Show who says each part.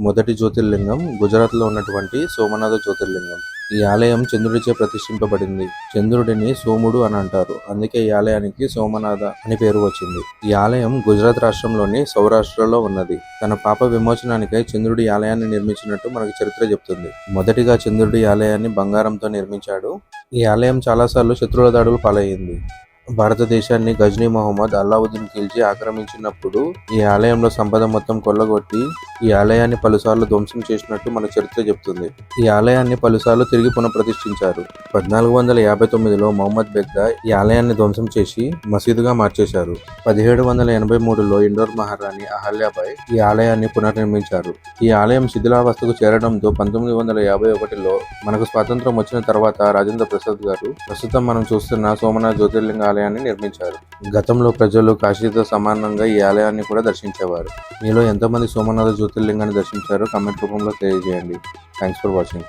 Speaker 1: మొదటి జ్యోతిర్లింగం గుజరాత్లో ఉన్నటువంటి సోమనాథ జ్యోతిర్లింగం. ఈ ఆలయం చంద్రుడిచే ప్రతిష్ఠింపబడింది. చంద్రుడిని సోముడు అని అంటారు. అందుకే ఈ ఆలయానికి సోమనాథ అని పేరు వచ్చింది. ఈ ఆలయం గుజరాత్ రాష్ట్రంలోని సౌరాష్ట్రలో ఉన్నది. తన పాప విమోచనానికై చంద్రుడి ఆలయాన్ని నిర్మించినట్టు మనకు చరిత్ర చెప్తుంది. మొదటిగా చంద్రుడి ఆలయాన్ని బంగారంతో నిర్మించాడు. ఈ ఆలయం చాలాసార్లు శత్రువుల దాడులు పాలయ్యింది. భారతదేశాన్ని గజ్నీ మొహమ్మద్ అల్లావుద్దీన్ ఖిల్జీ ఆక్రమించినప్పుడు ఈ ఆలయంలో సంపద మొత్తం కొల్లగొట్టి ఈ ఆలయాన్ని పలుసార్లు ధ్వంసం చేసినట్టు మన చరిత్ర చెబుతుంది ఈ ఆలయాన్ని పలుసార్లు తిరిగి పునఃప్రతిష్ఠించారు. పద్నాలుగు వందల యాభై తొమ్మిదిలో మొహమ్మద్ బెగ్దా ఈ ఆలయాన్ని ధ్వంసం చేసి మసీదుగా మార్చేశారు. పదిహేడు వందల ఎనభై మూడులో ఇండోర్ మహారాణి అహల్యాబాయ్ ఈ ఆలయాన్ని పునర్నిర్మించారు. ఈ ఆలయం శిథిలావస్థకు చేరడంతో పంతొమ్మిది వందల యాభై ఒకటిలో మనకు స్వాతంత్రం వచ్చిన తర్వాత రాజేంద్ర ప్రసాద్ గారు ప్రస్తుతం మనం చూస్తున్న సోమనాథ్ జ్యోతిర్లింగ ఆలయాన్ని నిర్మించారు. గతంలో ప్రజలు కాశీతో సమానంగా ఈ ఆలయాన్ని కూడా దర్శించేవారు. మీలో ఎంతమంది సోమనాథ జ్యోతిర్లింగాన్ని దర్శించారో కమెంట్ రూపంలో తెలియజేయండి. Thanks for watching